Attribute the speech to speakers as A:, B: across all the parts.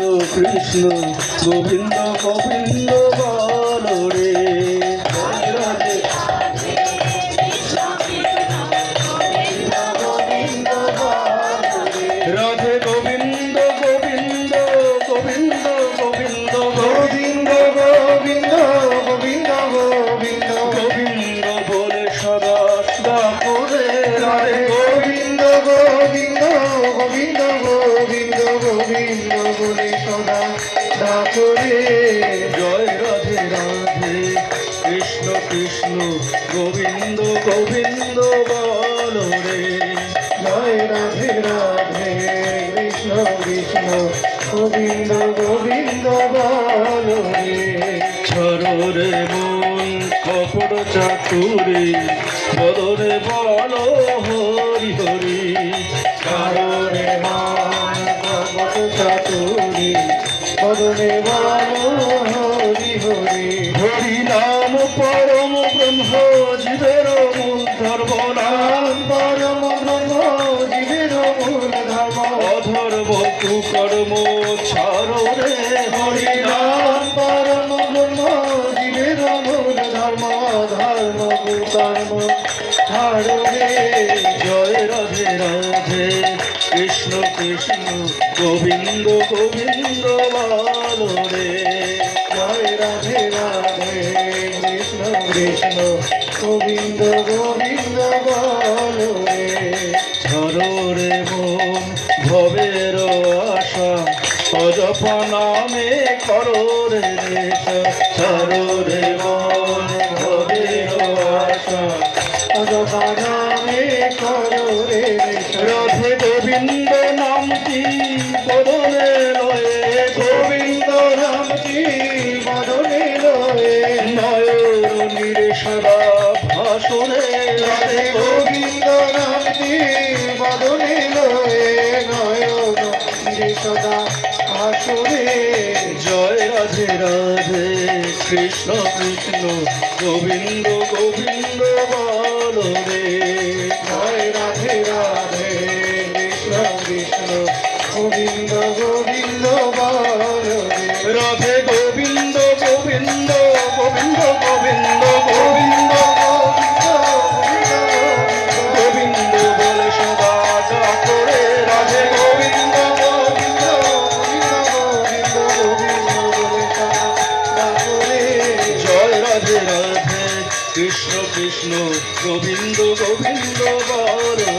A: কৃষ্ণ গোবিন্দ গোবিন্দ বল রে। রাধে গোবিন্দ গোবিন্দ গোবিন্দ গোবিন্দ
B: গোবিন্দ গোবিন্দ গোবিন্দ গোবিন্দ।
A: গোবিন্দ বলে সদা সদা করে। রাধে
B: গোবিন্দ গোবিন্দ গোবিন্দ বল
A: রে।
B: জয় রাধে রাধে কৃষ্ণ কৃষ্ণ, গোবিন্দ গোবিন্দ বল রে।
A: ছরে মন কপট চাতুরে বদরে বল হরি হরি। জীবের মূল ধর্ম নাম
B: পরম ব্রহ্ম জীবের মূল ধর্ম
A: অধর্ম তু কর্ম ছাড়ো রে। হরি নাম
B: পরম ব্রহ্ম জীবের মূল ধর্ম
A: গোবিন্দ গোবিন্দ বল
B: জয় রাধে রাধে। কৃষ্ণ, গোবিন্দ গোবিন্দ বল রে।
A: ধরো রে মন, ভবের আশা অজপ নামে করো রে মন, ভবের আশা
B: অজপানামে করো রে
A: রাধে গোবিন্দ নামটি বদলে লয়ে। গোবিন্দ
B: গোবিন্দ রামজি
A: গোবিন্দ
B: রামজি বদনে লয়ে নয়ন সদা আসরে
A: কৃষ্ণ কৃষ্ণ গোবিন্দ গোবিন্দ বল
B: রাধে রাধে কৃষ্ণ কৃষ্ণ গোবিন্দ গোবিন্দ বরে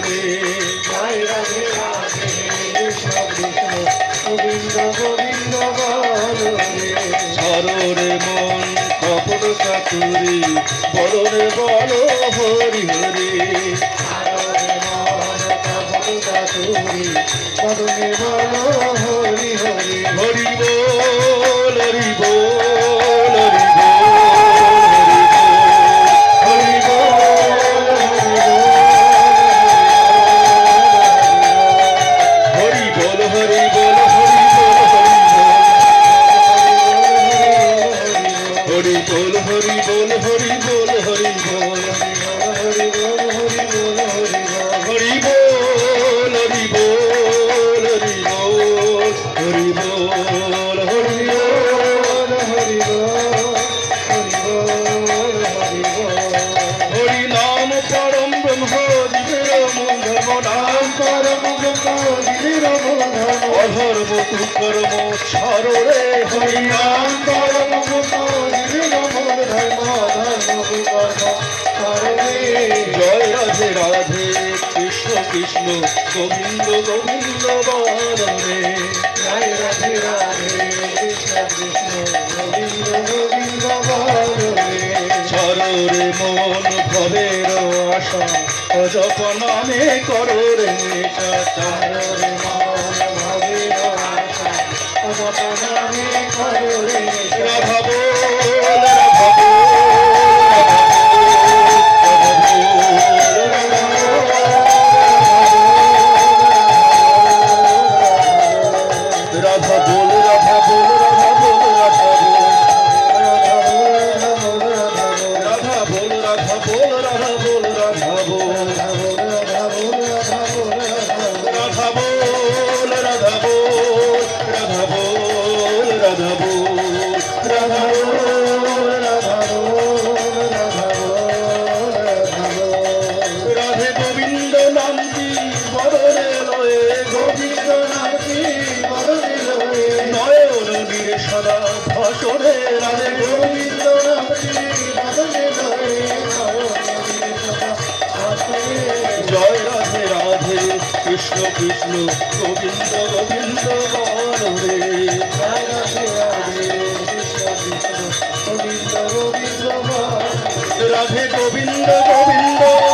B: রে
A: মন, কপল কাতুরি বলরে বল হরি হরি। কুকর্ম সরলে হইয়া কর্ম ধর্ম ধর্ম কুকর্ম জয় রাধে রাধে। কৃষ্ণ কৃষ্ণ গোবিন্দ গোবিন্দ বারে জয় রাধে করো রে চাচার রে রাধা জয় রাধে রাধে কৃষ্ণ কৃষ্ণ গোবিন্দ গোবিন্দ বল রে। রাধে গোবিন্দ গোবিন্দ গোবিন্দ